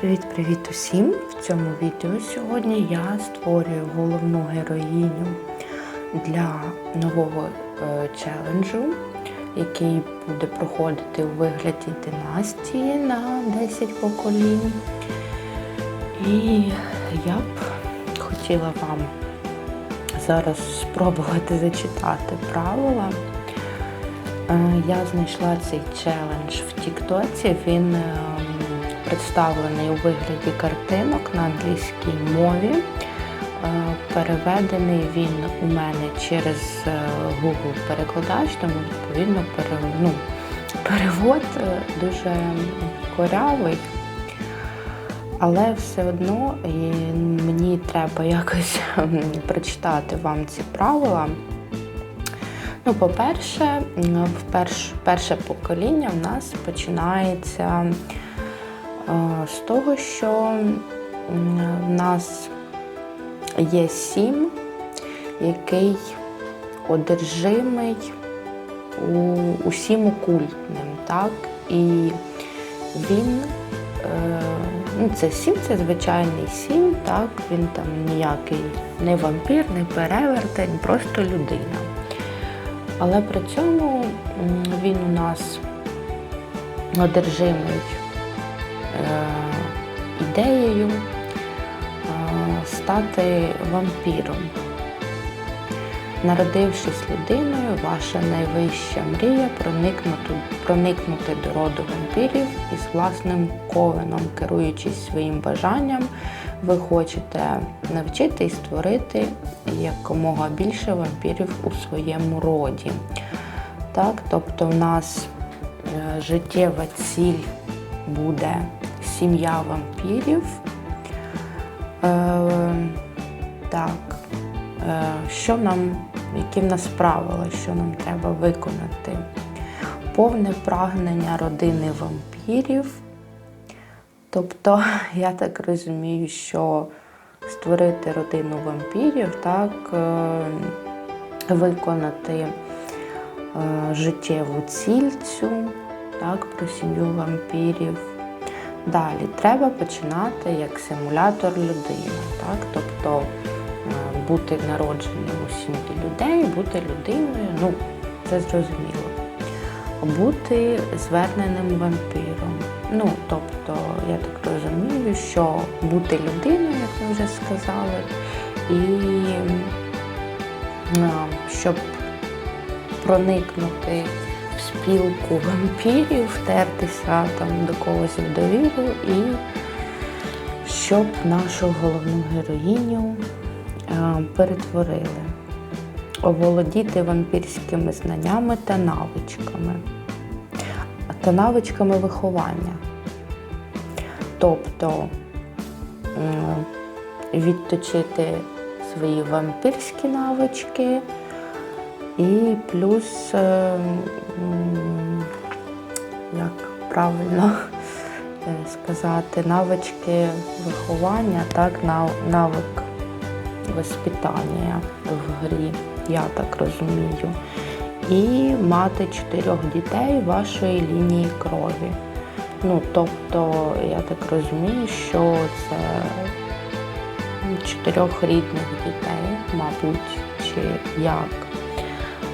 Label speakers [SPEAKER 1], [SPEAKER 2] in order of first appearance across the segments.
[SPEAKER 1] Привіт-привіт усім! В цьому відео сьогодні я створюю головну героїню для нового е, челенджу, який буде проходити у вигляді династії на 10 поколінь. І я б хотіла вам зараз спробувати зачитати правила. Е, Я знайшла цей челендж в Тіктоці. Він ем, представлений у вигляді картинок на англійській мові. Е, Переведений він у мене через е, Google перекладач, тому відповідно ну, перевод е, дуже корявий. Але все одно мені треба якось ем, прочитати вам ці правила. Ну, по-перше, перше покоління в нас починається з того, що в нас є сім, який одержимий усім окультним, так? І він, е, ну, це сім, це звичайний сім, так? Він там ніякий не вампір, не перевертень, просто людина. Але при цьому він у нас одержимий ідеєю е, стати вампіром. Народившись людиною, ваша найвища мрія проникнути, проникнути до роду вампірів із власним ковеном, керуючись своїм бажанням, ви хочете навчити і створити якомога більше вампірів у своєму роді. Так, тобто в нас е, життєва ціль буде сім'я вампірів. Е, так, е, що нам, які в нас правила, що нам треба виконати? Повне прагнення родини вампірів. Тобто, я так розумію, що створити родину вампірів, так, е, виконати е, життєву ціль цю, так, про сім'ю вампірів. Далі треба починати як симулятор людини, так, тобто е, бути народженим у сім'ї людей, бути людиною, ну, це зрозуміло. Бути зверненим вампіром. Ну, тобто, я так розумію, що бути людиною, як ми вже сказали, і щоб проникнути спілку вампірів, втертися там до когось в довіру, і щоб нашу головну героїню а, перетворили, оволодіти вампірськими знаннями та навичками та навичками виховання. Тобто відточити свої вампірські навички і плюс, е, як правильно сказати, навички виховання, так, навик воспитання в грі, я так розумію і мати чотирьох дітей вашої лінії крові. Ну, тобто, я так розумію, що це чотирьох рідних дітей, мабуть, чи як.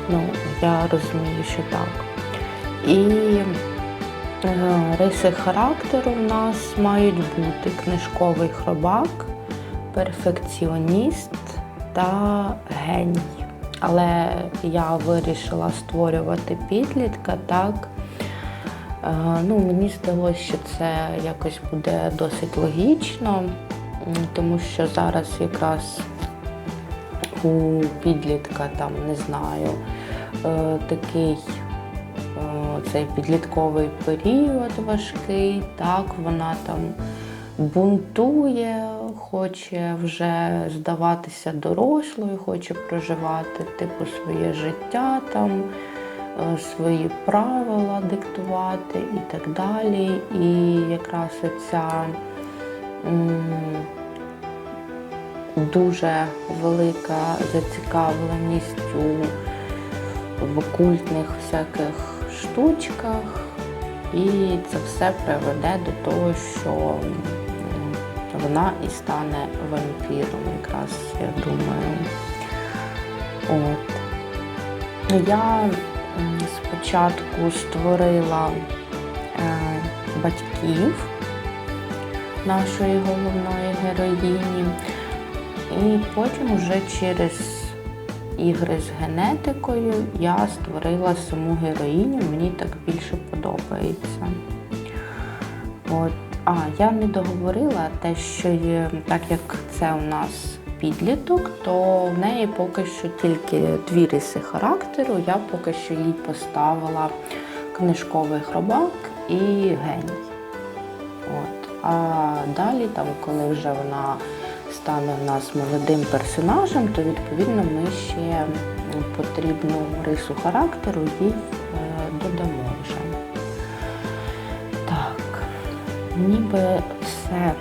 [SPEAKER 1] Ну, я розумію, що так. І е, риси характеру в нас мають бути книжковий хробак, перфекціоніст та геній. Але я вирішила створювати підлітка так. Е, Ну, мені здалося, що це якось буде досить логічно, тому що зараз якраз у підлітка там, не знаю, е, такий е, цей підлітковий період важкий, так, вона там бунтує, хоче вже здаватися дорослою, хоче проживати типу своє життя, там, е, свої правила диктувати і так далі. І якраз оця дуже велика зацікавленість у в окультних всяких штучках, і це все приведе до того, що вона і стане вампіром, якраз я думаю. От. Я спочатку створила е, батьків нашої головної героїні, і потім уже через ігри з генетикою я створила саму героїню, мені так більше подобається. От. А, я не договорила те, що є, так як це у нас підліток, то в неї поки що тільки дві риси характеру. Я поки що їй поставила книжковий хробак і геній. От. А далі, там, коли вже вона стане в нас молодим персонажем, то відповідно ми ще потрібну рису характеру їй е, додамо вже. Так, ніби все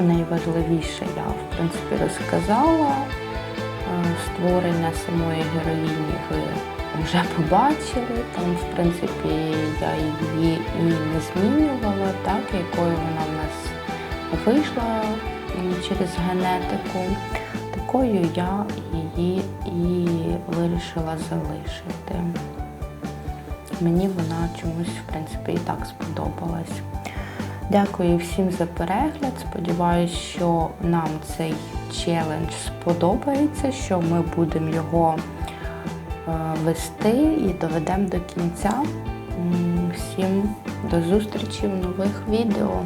[SPEAKER 1] найважливіше я в принципі розказала. Е, Створення самої героїні ви вже побачили. Там, в принципі, я її і не змінювала, так, якою вона в нас вийшла через генетику. Такою я її і вирішила залишити. Мені вона чомусь, в принципі, і так сподобалась. Дякую всім за перегляд. Сподіваюсь, що нам цей челендж сподобається, що ми будемо його е, вести і доведемо до кінця. Всім до зустрічі в нових відео.